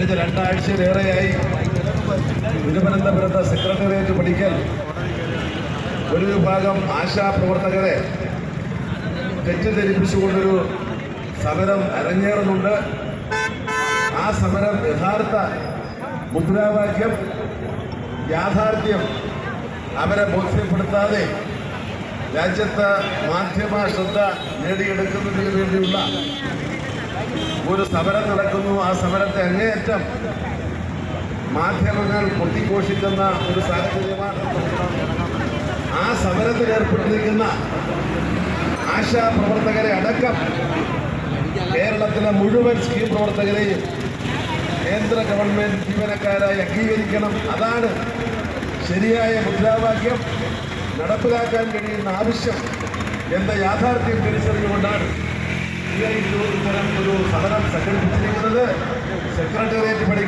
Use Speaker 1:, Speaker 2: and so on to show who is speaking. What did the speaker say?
Speaker 1: കഴിഞ്ഞ രണ്ടാഴ്ചയിലേറെയായി തിരുവനന്തപുരത്ത് സെക്രട്ടേറിയറ്റ് പഠിക്കൽ ഒരു വിഭാഗം ആശാപ്രവർത്തകരെ തെറ്റിദ്ധരിപ്പിച്ചുകൊണ്ടൊരു സമരം അരങ്ങേറുന്നുണ്ട്. ആ സമരം യഥാർത്ഥ മുദ്രാവാക്യം യാഥാർത്ഥ്യം അവരെ ബോധ്യപ്പെടുത്താതെ രാജ്യത്ത് മാധ്യമ ശ്രദ്ധ നേടിയെടുക്കുന്നതിന് വേണ്ടിയുള്ള ഒരു സമരം നടക്കുന്നു. ആ സമരത്തെ അങ്ങേയറ്റം മാധ്യമങ്ങൾ പൊട്ടിഘോഷിക്കുന്ന ഒരു സാഹചര്യമാണ്. ആ സമരത്തിൽ ഏർപ്പെട്ടിരിക്കുന്ന ആശാ പ്രവർത്തകരെ അടക്കം കേരളത്തിലെ മുഴുവൻ സ്കീം പ്രവർത്തകരെയും കേന്ദ്ര ഗവൺമെന്റ് ജീവനക്കാരായി അംഗീകരിക്കണം. അതാണ് ശരിയായ മുദ്രാവാക്യം. നടപ്പിലാക്കാൻ കഴിയുന്ന ആവശ്യം എന്ന യാഥാർത്ഥ്യം തിരിച്ചറിഞ്ഞുകൊണ്ടാണ് ഐ ഇത്തരം ഒരു സദനം സംഘടിപ്പിച്ചിരിക്കുന്നത് സെക്രട്ടേറിയറ്റ് പഠിക്കും